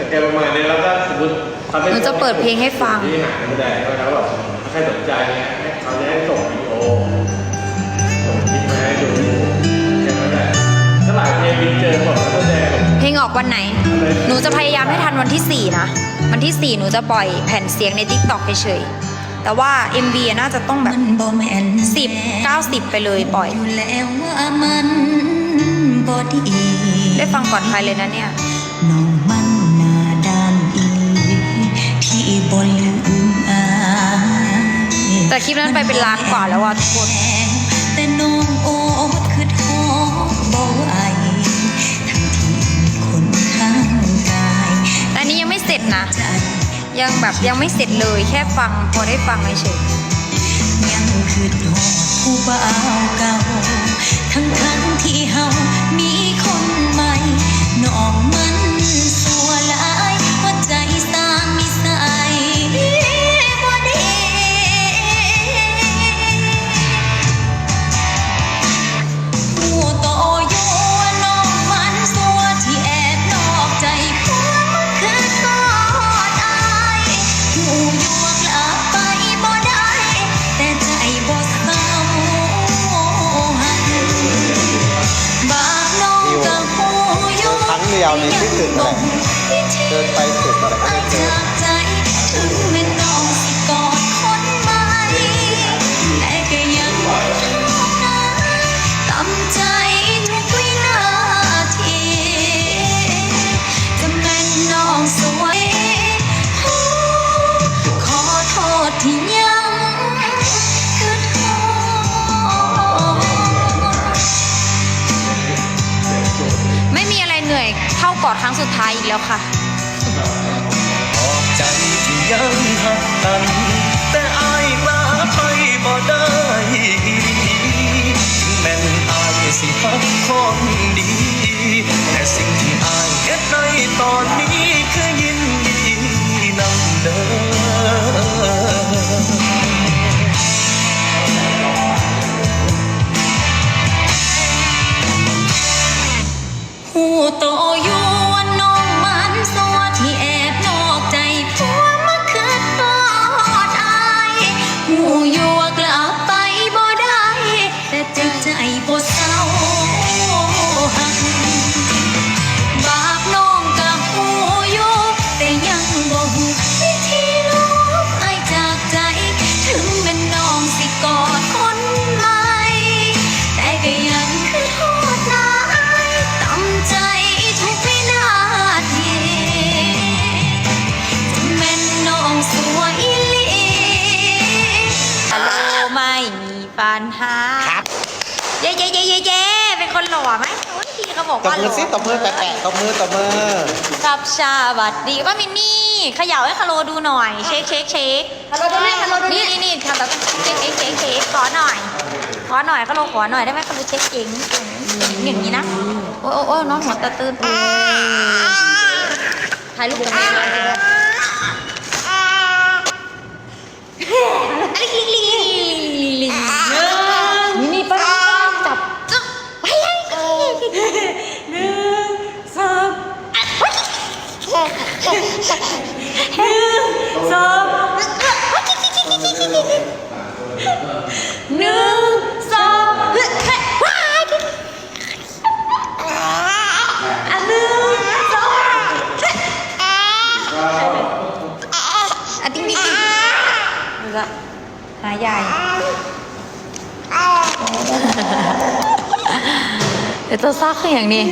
แต่แกประมาณนี้แล้วก็สมมติขาหนูจะเปิดเพลงให้ฟัง ที่หาไม่ได้ก็แล้วแบบถ้าใครสนใจเนี่ยให้เขาจะให้ส่งวิดีโอส่งคลิปมาให้ดูแค่นั้นแหละถ้าหลายเพลงวินเจอหมดแล้วก็แดงเพลงออกวันไหน หนูจะพยายามให้ทันวันที่ 4 นะ วันที่ 4 หนูจะปล่อยแผ่นเสียงใน t ิ k t o k เฉยๆแต่ว่า MV อะน่าจะต้องแบบมันบ่แม่น10 90 ไปเลยปล่อย อยู่แล้วว่ามันบ่ดีได้ฟังก่อนใครเลยนะเนี่ย น้องมัน แต่คลิปนั้นไปเป็นล้านกว่าแล้วอะทุกคนแต่น้องโอ๊ตคือท้อบ่ไหวทั้งที่คนข้างกายแต่นี้ยังไม่เสร็จนะ ยังแบบยังไม่เสร็จเลยแค่ฟังพอได้ฟังเฉยยังคือทอดผู้บ่าวเก่าทั้งทั้ง ครั้งเดียวนี่คิดถึงอะไรเดินไปสุดอะไรก็ไม่เจอากอดครั้งสุดท้ายอีกแล้วค่ะขอบใจที่ยังหักกันแต่อายกลาไปบ่ได้ถึงแม่นอายสิหักคนดี แต่สิ่งที่อายเฮ็ดในตอนนี้ มีปัญหาครับเย้เย้เย้เย้เย้เป็นคนหล่อไหมโอ้ยพี่เขาบอกตบว่าหมืล่ออสิตบมือแปะๆตบมือตบมือกับชาบัดดีก็มินนี่เขย่าให้คาโลดูหน่อย เช็คเช็คเช็คคาโลดูนี่คาโลดูนี่นี่นี่ทำแบบเช็คเช็คเช็คเช็คขอหน่อย ขอหน่อยคาโลขอหน่อยได้ไหมคาโลเช็คเองอย่างนี้นะโอ้ยโอ้ยโอ้ยน้องหัวตาตื่นถ่ายรูปกับแม่ หนึ่งสองสองหนึ่งสองว้ายอันหนึ่งสองอันติ๊งติ๊งติ๊งดูละหาใหญ่ เดี๋ยวตัวซากขึ้นอย่างนี้